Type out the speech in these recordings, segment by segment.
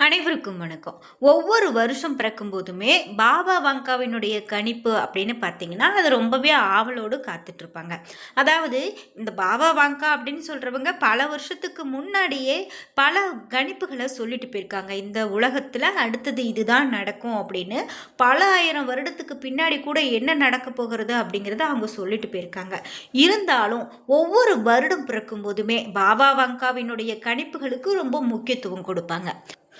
அனைவருக்கும் வணக்கம். ஒவ்வொரு வருஷம் பிறக்கும் போதுமே பாபா வங்காவினுடைய கணிப்பு அப்படின்னு பார்த்தீங்கன்னா அது ரொம்பவே ஆவலோடு காத்துட்ருப்பாங்க. அதாவது இந்த பாபா வாங்கா அப்படின்னு சொல்கிறவங்க பல வருஷத்துக்கு முன்னாடியே பல கணிப்புகளை சொல்லிட்டு போயிருக்காங்க. இந்த உலகத்தில் அடுத்தது இதுதான் நடக்கும் அப்படின்னு பல ஆயிரம் வருடத்துக்கு பின்னாடி கூட என்ன நடக்க போகிறது அப்படிங்கிறத அவங்க சொல்லிட்டு போயிருக்காங்க. இருந்தாலும் ஒவ்வொரு வருடம் பிறக்கும் போதுமே பாபா வங்காவினுடைய கணிப்புகளுக்கு ரொம்ப முக்கியத்துவம் கொடுப்பாங்க.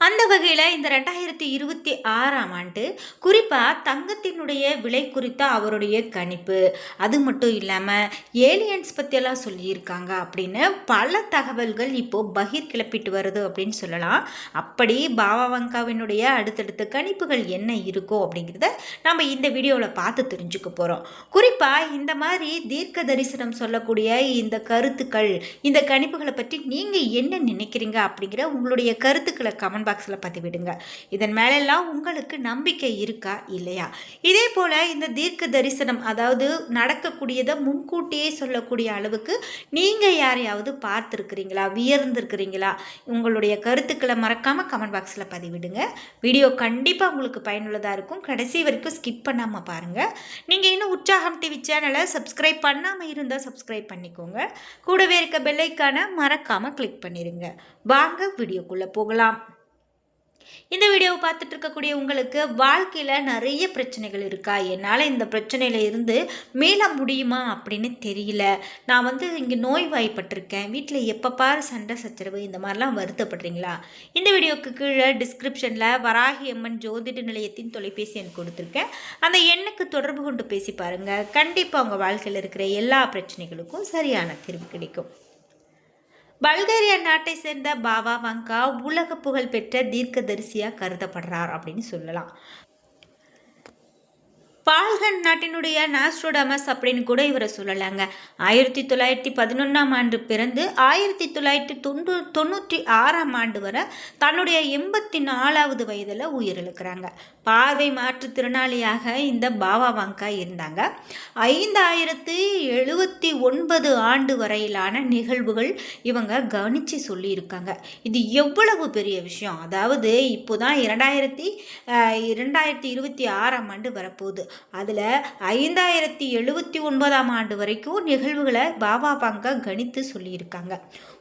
அந்த வகையில் இந்த ரெண்டாயிரத்தி இருபத்தி ஆறாம் ஆண்டு குறிப்பாக தங்கத்தினுடைய விலை குறித்த அவருடைய கணிப்பு. அது மட்டும் இல்லாமல் ஏலியன்ஸ் பற்றியெல்லாம் சொல்லியிருக்காங்க அப்படின்னு பல தகவல்கள் இப்போது பகிர் கிளப்பிட்டு வருது அப்படின்னு சொல்லலாம். அப்படி பாபாவங்காவினுடைய அடுத்தடுத்த கணிப்புகள் என்ன இருக்கோ அப்படிங்கிறத நம்ம இந்த வீடியோவில் பார்த்து தெரிஞ்சுக்க போகிறோம் குறிப்பாக இந்த மாதிரி தீர்க்க தரிசனம் சொல்லக்கூடிய இந்த கருத்துக்கள் இந்த கணிப்புகளை பற்றி நீங்கள் என்ன நினைக்கிறீங்க அப்படிங்கிற உங்களுடைய கருத்துக்களை கமெண்ட் பாக்ஸில் பதிவிடுங்க. இதன் மேலெல்லாம் உங்களுக்கு நம்பிக்கை இருக்கா? இல்லையா? இதே போல் இந்த தீர்க்க தரிசனம் அதாவது நடக்கக்கூடியதை முன்கூட்டியே சொல்லக்கூடிய அளவுக்கு நீங்கள் யாரையாவது பார்த்துருக்குறீங்களா? வியர்ந்திருக்கிறீங்களா? உங்களுடைய கருத்துக்களை மறக்காமல் கமெண்ட் பாக்ஸில் பதிவிடுங்க. வீடியோ கண்டிப்பாக உங்களுக்கு பயனுள்ளதாக இருக்கும். கடைசி வரைக்கும் ஸ்கிப் பண்ணாமல் பாருங்கள் நீங்கள் இன்னும் உற்சாகம் டிவி சேனலை சப்ஸ்கிரைப் பண்ணாமல் இருந்தால் சப்ஸ்கிரைப் பண்ணிக்கோங்க. கூடவே இருக்க பெல்லைக்கான மறக்காமல் கிளிக் பண்ணிடுங்க வாங்க வீடியோக்குள்ளே போகலாம். இந்த வீடியோவை பார்த்துட்டு இருக்கக்கூடிய உங்களுக்கு வாழ்க்கையில் நிறைய பிரச்சனைகள் இருக்கா? என்னால் இந்த பிரச்சனையில் இருந்து மீள முடியுமா அப்படின்னு தெரியல. நான் வந்து இங்கே நோய் வாய்ப்பட்டிருக்கேன் வீட்டில் எப்போ பாரு சண்டை சச்சரவு இந்த மாதிரிலாம் வருத்தப்படுறீங்களா? இந்த வீடியோவுக்கு கீழே டிஸ்கிரிப்ஷனில் வராகி அம்மன் ஜோதிட நிலையத்தின் தொலைபேசி எண் கொடுத்துருக்கேன். அந்த எண்ணுக்கு தொடர்பு கொண்டு பேசி பாருங்கள் கண்டிப்பாக உங்கள் வாழ்க்கையில் இருக்கிற எல்லா பிரச்சனைகளுக்கும் சரியான தீர்வு கிடைக்கும். பல்கேரியா நாட்டை சேர்ந்த பாபா வங்கா உலக புகழ் பெற்ற தீர்க்கதரிசியாக கருதப்படுறார் அப்படின்னு சொல்லலாம். பால்கன் நாட்டினுடைய நாஸ்ட்ரோடமஸ் அப்படின்னு கூட இவரை சொல்லலாங்க. ஆயிரத்தி தொள்ளாயிரத்தி பதினொன்றாம் ஆண்டு பிறந்து ஆயிரத்தி தொள்ளாயிரத்தி தொண்ணூ தொண்ணூற்றி ஆறாம் ஆண்டு வரை தன்னுடைய எண்பத்தி நாலாவது வயதில் உயிரிழக்கிறாங்க. பார்வை மாற்றுத்திறனாளியாக இந்த பாபா வாங்கா இருந்தாங்க. ஐந்தாயிரத்து எழுபத்தி ஒன்பது ஆண்டு வரையிலான நிகழ்வுகள் இவங்க கவனித்து சொல்லியிருக்காங்க. இது எவ்வளவு பெரிய விஷயம்? அதாவது இப்போ தான் இரண்டாயிரத்தி இரண்டாயிரத்தி இருபத்தி ஆறாம் ஆண்டு வரப்போகுது. அதில் ஐந்தாயிரத்தி எழுபத்தி ஒன்பதாம் ஆண்டு வரைக்கும் நிகழ்வுகளை பாபா பங்கா கணித்து சொல்லியிருக்காங்க.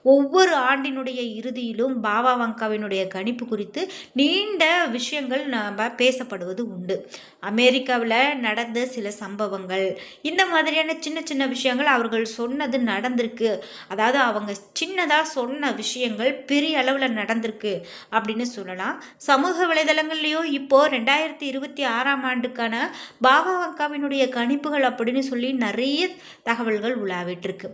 ஒவ்வொரு ஆண்டினுடைய இறுதியிலும் பாபா வங்காவினுடைய கணிப்பு குறித்து நீண்ட விஷயங்கள் நாம் பேசப்படுவது உண்டு. அமெரிக்காவில் நடந்த சில சம்பவங்கள் இந்த மாதிரியான சின்ன சின்ன விஷயங்கள் அவர்கள் சொன்னது நடந்திருக்கு. அதாவது அவங்க சின்னதாக சொன்ன விஷயங்கள் பெரிய அளவில் நடந்திருக்கு அப்படின்னு சொல்லலாம். சமூக வலைதளங்கள்லேயும் இப்போது ரெண்டாயிரத்தி இருபத்தி ஆறாம் ஆண்டுக்கான பாபா வங்காவினுடைய கணிப்புகள் அப்படின்னு சொல்லி நிறைய தகவல்கள் உலாவிட்டுருக்கு.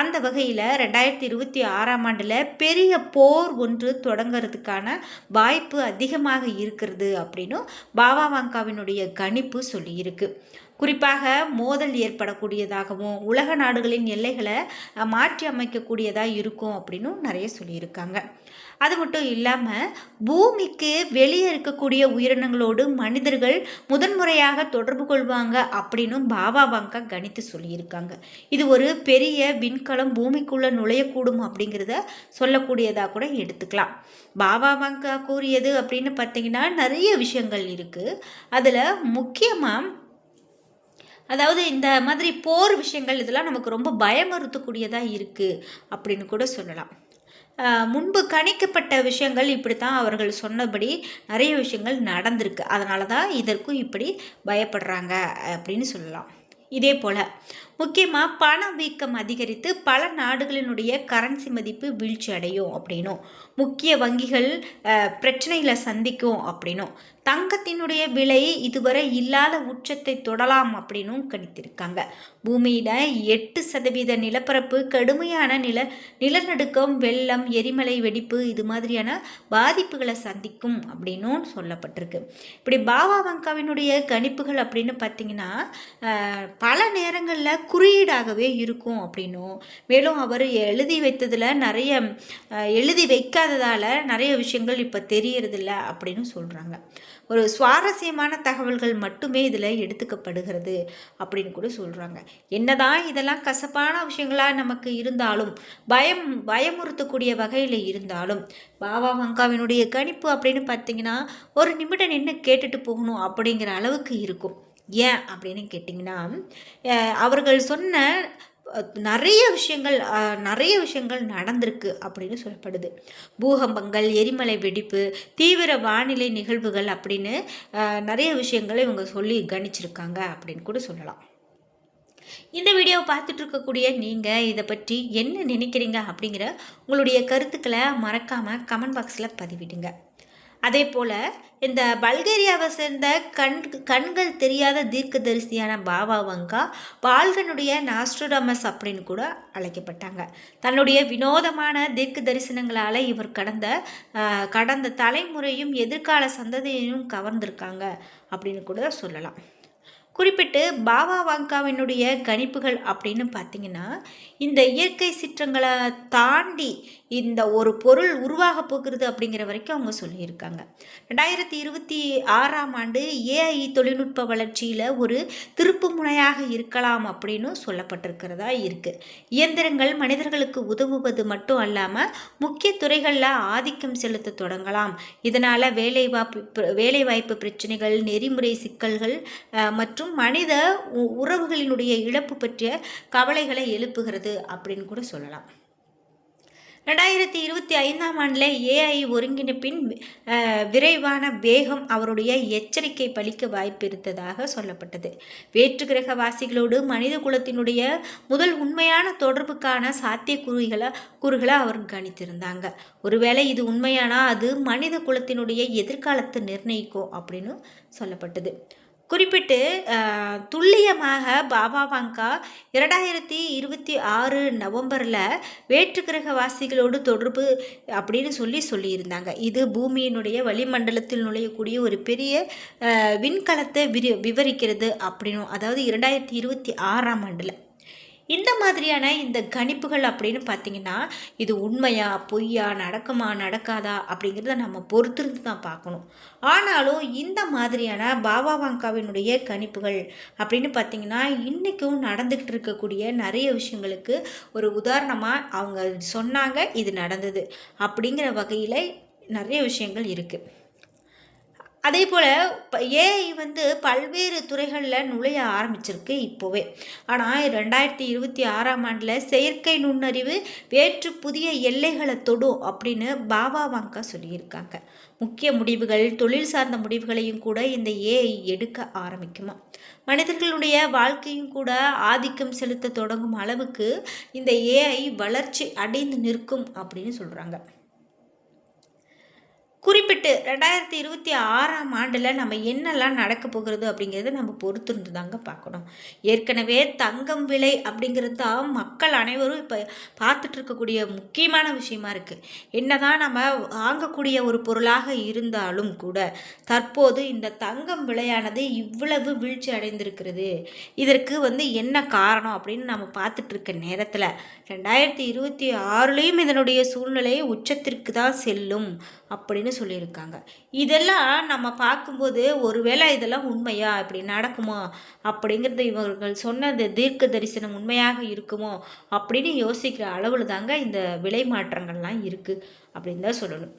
அந்த வகையில் ரெண்டாயிரத்தி இருபத்தி ஆறாம் ஆண்டில் பெரிய போர் ஒன்று தொடங்கிறதுக்கான வாய்ப்பு அதிகமாக இருக்கிறது அப்படின்னும் பாபா வாங்காவினுடைய கணிப்பு சொல்லியிருக்கு. குறிப்பாக மோதல் ஏற்படக்கூடியதாகவும் உலக நாடுகளின் எல்லைகளை மாற்றி அமைக்கக்கூடியதாக இருக்கும் அப்படின்னும் நிறைய சொல்லியிருக்காங்க. அது மட்டும் இல்லாமல் பூமிக்கு வெளியே இருக்கக்கூடிய உயிரினங்களோடு மனிதர்கள் முதன்முறையாக தொடர்பு கொள்வாங்க அப்படின்னும் பாபா வாங்கா கணித்து சொல்லியிருக்காங்க. இது ஒரு பெரிய விண்கலம் பூமிக்குள்ளே நுழையக்கூடும் அப்படிங்கிறத சொல்லக்கூடியதாக கூட எடுத்துக்கலாம். பாபா வாங்கா கூறியது அப்படின்னு பார்த்தீங்கன்னா நிறைய விஷயங்கள் இருக்குது அதில் முக்கியமாக அதாவது இந்த மாதிரி போர் விஷயங்கள் இதெல்லாம் நமக்கு ரொம்ப பயமறுத்தக்கூடியதாக இருக்குது அப்படின்னு கூட சொல்லலாம். முன்பு கணிக்கப்பட்ட விஷயங்கள் இப்படி தான் அவர்கள் சொன்னபடி நிறைய விஷயங்கள் நடந்திருக்கு. அதனால தான் இதற்கும் இப்படி பயப்படுறாங்க அப்படின்னு சொல்லலாம். இதே போல் முக்கியமாக பண வீக்கம் அதிகரித்து பல நாடுகளினுடைய கரன்சி மதிப்பு வீழ்ச்சி அடையும் அப்படின்னும். முக்கிய வங்கிகள் பிரச்சனைகளை சந்திக்கும் அப்படின்னும். தங்கத்தினுடைய விலை இதுவரை இல்லாத உச்சத்தை தொடலாம் அப்படின்னும் கணித்திருக்காங்க. பூமியில் எட்டு சதவீத நிலப்பரப்பு கடுமையான நில நிலநடுக்கம் வெள்ளம் எரிமலை வெடிப்பு இது மாதிரியான பாதிப்புகளை சந்திக்கும் அப்படின்னும் சொல்லப்பட்டிருக்கு. இப்படி பாபா வங்காவினுடைய கணிப்புகள் அப்படின்னு பார்த்தீங்கன்னா பல நேரங்களில் குறியீடாகவே இருக்கும் அப்படின்னும். மேலும் அவர் எழுதி வைத்ததில் நிறைய எழுதி வைக்காததால் நிறைய விஷயங்கள் இப்போ தெரியறதில்ல அப்படின்னு சொல்கிறாங்க ஒரு சுவாரஸ்யமான தகவல்கள் மட்டுமே இதில் எடுத்துக்கப்படுகிறது அப்படின்னு கூட சொல்கிறாங்க என்னதான் இதெல்லாம் கசப்பான விஷயங்களாக நமக்கு இருந்தாலும் பயம் பயமுறுத்தக்கூடிய வகையில் இருந்தாலும் பாபா வங்காவினுடைய கணிப்பு அப்படின்னு பார்த்தீங்கன்னா ஒரு நிமிடம் நின்று கேட்டுட்டு போகணும் அப்படிங்கிற அளவுக்கு இருக்கும். ஏன் அப்படின்னு கேட்டிங்கன்னா அவர்கள் சொன்ன நிறைய விஷயங்கள் நிறைய விஷயங்கள் நடந்திருக்கு அப்படின்னு சொல்லப்படுது. பூகம்பங்கள் எரிமலை வெடிப்பு தீவிர வானிலை நிகழ்வுகள் அப்படின்னு நிறைய விஷயங்களை இவங்க சொல்லி கணிச்சிருக்காங்க அப்படின்னு கூட சொல்லலாம். இந்த வீடியோவை பார்த்துட்டு இருக்கக்கூடிய நீங்கள் இதை பற்றி என்ன நினைக்கிறீங்க அப்படிங்கிற உங்களுடைய கருத்துக்களை மறக்காமல் கமெண்ட் பாக்ஸில் பதிவிடுங்க. அதே போல் இந்த பல்கேரியாவை சேர்ந்த கண் கண்கள் தெரியாத தீர்க்கதரிசியான பாபா வங்கா பால்கனுடைய நாஸ்ட்ரோடமஸ் அப்படின்னு கூட அழைக்கப்பட்டாங்க. தன்னுடைய வினோதமான தீர்க்க தரிசனங்களால் இவர் கடந்த கடந்த தலைமுறையும் எதிர்கால சந்ததியையும் கவர்ந்திருக்காங்க அப்படின்னு கூட சொல்லலாம். குறிப்பிட்டு பாபா வாங்காவினுடைய கணிப்புகள் அப்படின்னு பார்த்தீங்கன்னா இந்த இயற்கை சீற்றங்களை தாண்டி இந்த ஒரு பொருள் உருவாக போகிறது அப்படிங்கிற வரைக்கும் அவங்க சொல்லியிருக்காங்க. ரெண்டாயிரத்தி இருபத்தி ஆறாம் ஆண்டு ஏஐ தொழில்நுட்ப வளர்ச்சியில் ஒரு திருப்பு முனையாக இருக்கலாம் அப்படின்னு சொல்லப்பட்டிருக்கிறதா இருக்குது இயந்திரங்கள் மனிதர்களுக்கு உதவுவது மட்டும் அல்லாமல் முக்கிய துறைகளில் ஆதிக்கம் செலுத்த தொடங்கலாம். இதனால் வேலைவாய்ப்பு வேலைவாய்ப்பு பிரச்சனைகள் நெறிமுறை சிக்கல்கள் மற்றும் மற்றும் மனித உ- உறவுகளினுடைய இழப்பு பற்றிய கவலைகளை எழுப்புகிறது அப்படின்னு கூட சொல்லலாம். ரெண்டாயிரத்தி இருபத்தி ஐந்தாம் ஆண்டில் ஏஐ ஒருங்கிணைப்பின் விரைவான வேகம் அவருடைய எச்சரிக்கை பலிக்க வாய்ப்பு இருந்ததாக சொல்லப்பட்டது. வேற்று கிரகவாசிகளோடு மனித குலத்தினுடைய முதல் உண்மையான தொடர்புக்கான சாத்திய சாத்தியக்கூறுகளை கூறுகளை அவர் கணித்திருந்தாங்க. ஒருவேளை இது உண்மையானா அது மனித குலத்தினுடைய எதிர்காலத்தை நிர்ணயிக்கும் அப்படின்னு சொல்லப்பட்டது. குறிப்பிட்டு துல்லியமாக பாபா வாங்கா இரண்டாயிரத்தி இருபத்தி ஆறு நவம்பரில் வேற்றுக்கிரகவாசிகளோடு தொடர்பு அப்படின்னு சொல்லி சொல்லியிருந்தாங்க. இது பூமியினுடைய வளிமண்டலத்தில் நுழையக்கூடிய ஒரு பெரிய விண்கலத்தை விரி விவரிக்கிறது அப்படின்னும் அதாவது இரண்டாயிரத்தி இருபத்தி ஆறாம் ஆண்டில். இந்த மாதிரியான இந்த கணிப்புகள் அப்படின்னு பார்த்தீங்கன்னா இது உண்மையா பொய்யா நடக்குமா நடக்காதா அப்படிங்கிறத நம்ம பொறுத்திருந்து தான் பார்க்கணும். ஆனாலும் இந்த மாதிரியான பாபா வாங்காவினுடைய கணிப்புகள் அப்படின்னு பார்த்தீங்கன்னா இன்றைக்கும் நடந்துக்கிட்டு இருக்கக்கூடிய நிறைய விஷயங்களுக்கு ஒரு உதாரணமாக அவங்க சொன்னாங்க இது நடந்தது அப்படிங்கிற வகையில் நிறைய விஷயங்கள் இருக்குது அதே போல் ஏஐ வந்து பல்வேறு துறைகளில் நுழைய ஆரம்பிச்சிருக்கு இப்போவே. ஆனால் ரெண்டாயிரத்தி இருபத்தி ஆறாம் ஆண்டில் செயற்கை நுண்ணறிவு வேற்று புதிய எல்லைகளை தொடும் அப்படின்னு பாபா வாங்கா சொல்லியிருக்காங்க. முக்கிய முடிவுகள் தொழில் சார்ந்த முடிவுகளையும் கூட இந்த ஏஐ எடுக்க ஆரம்பிக்குமா? மனிதர்களுடைய வாழ்க்கையும் கூட ஆதிக்கம் செலுத்த தொடங்கும் அளவுக்கு இந்த ஏஐ வளர்ச்சி அடைந்து நிற்கும் அப்படின்னு சொல்கிறாங்க குறிப்பிட்டு ரெண்டாயிரத்தி இருபத்தி ஆறாம் ஆண்டில் நம்ம என்னெல்லாம் நடக்க போகிறது அப்படிங்கிறத நம்ம பொறுத்திருந்து தாங்க பார்க்கணும். ஏற்கனவே தங்கம் விலை அப்படிங்கிறது தான் மக்கள் அனைவரும் இப்போ பார்த்துட்டு இருக்கக்கூடிய முக்கியமான விஷயமா இருக்குது என்னதான் நம்ம வாங்கக்கூடிய ஒரு பொருளாக இருந்தாலும் கூட தற்போது இந்த தங்கம் விலையானது இவ்வளவு வீழ்ச்சி அடைந்திருக்கிறது. இதற்கு வந்து என்ன காரணம் அப்படின்னு நம்ம பார்த்துட்டு இருக்க நேரத்தில் ரெண்டாயிரத்தி இருபத்தி ஆறுலேயும் இதனுடைய சூழ்நிலை உச்சத்திற்கு தான் செல்லும். அப்படின்னு சொல்லியிருக்காங்க. இதெல்லாம் நம்ம பார்க்கும்போது ஒருவேளை இதெல்லாம் உண்மையா? இப்படி நடக்குமோ? அப்படிங்கிறது இவர்கள் சொன்னது தீர்க்க தரிசனம் உண்மையாக இருக்குமோ? அப்படின்னு யோசிக்கிற அளவில் தாங்க இந்த விலை மாற்றங்கள்லாம் இருக்குது அப்படின்னு தான் சொல்லணும்.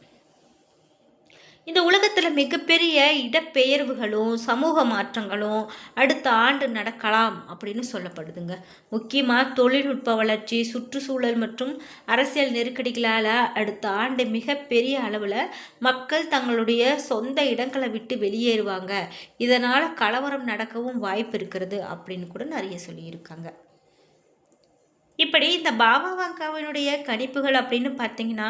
இந்த உலகத்தில் மிகப்பெரிய இடப்பெயர்வுகளும் சமூக மாற்றங்களும் அடுத்த ஆண்டு நடக்கலாம் அப்படின்னு சொல்லப்படுதுங்க. முக்கியமாக தொழில்நுட்ப வளர்ச்சி சுற்றுச்சூழல் மற்றும் அரசியல் நெருக்கடிகளால் அடுத்த ஆண்டு மிகப்பெரிய அளவில் மக்கள் தங்களுடைய சொந்த இடங்களை விட்டு வெளியேறுவாங்க. இதனால் கலவரம் நடக்கவும் வாய்ப்பு இருக்கிறது அப்படின்னு கூட நிறைய சொல்லியிருக்காங்க. இப்படி இந்த பாபா வாங்காவினுடைய கணிப்புகள் அப்படின்னு பார்த்தீங்கன்னா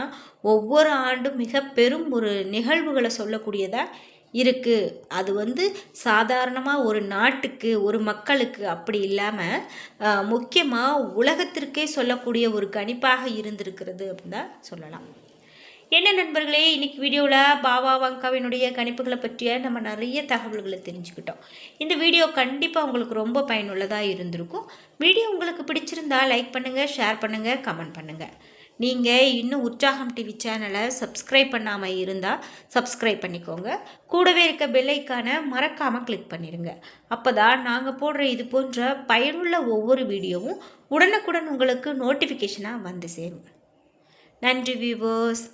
ஒவ்வொரு ஆண்டும் மிக பெரும் ஒரு நிகழ்வுகளை சொல்லக்கூடியதாக இருக்குது அது வந்து சாதாரணமாக ஒரு நாட்டுக்கு ஒரு மக்களுக்கு அப்படி இல்லாமல் முக்கியமாக உலகத்திற்கே சொல்லக்கூடிய ஒரு கணிப்பாக இருந்திருக்கிறது அப்படின்னு தான் சொல்லலாம். என்ன நண்பர்களே இன்னைக்கு வீடியோவில் பாபா வங்காவினுடைய கணிப்புகளை பற்றிய நம்ம நிறைய தகவல்களை தெரிஞ்சுக்கிட்டோம். இந்த வீடியோ கண்டிப்பாக உங்களுக்கு ரொம்ப பயனுள்ளதாக இருந்திருக்கும். வீடியோ உங்களுக்கு பிடிச்சிருந்தா லைக் பண்ணுங்கள் ஷேர் பண்ணுங்கள் கமெண்ட் பண்ணுங்கள் நீங்கள் இன்னும் உற்சாகம் டிவி சேனலை சப்ஸ்கிரைப் பண்ணாமல் இருந்தால் சப்ஸ்கிரைப் பண்ணிக்கோங்க. கூடவே இருக்க பெல்லைக்கான மறக்காமல் கிளிக் பண்ணிடுங்க அப்போ தான் நாங்கள் போடுற இது போன்ற பயனுள்ள ஒவ்வொரு வீடியோவும் உடனுக்குடன் உங்களுக்கு நோட்டிஃபிகேஷனாக வந்து சேரும். நன்றி வியூவர்ஸ்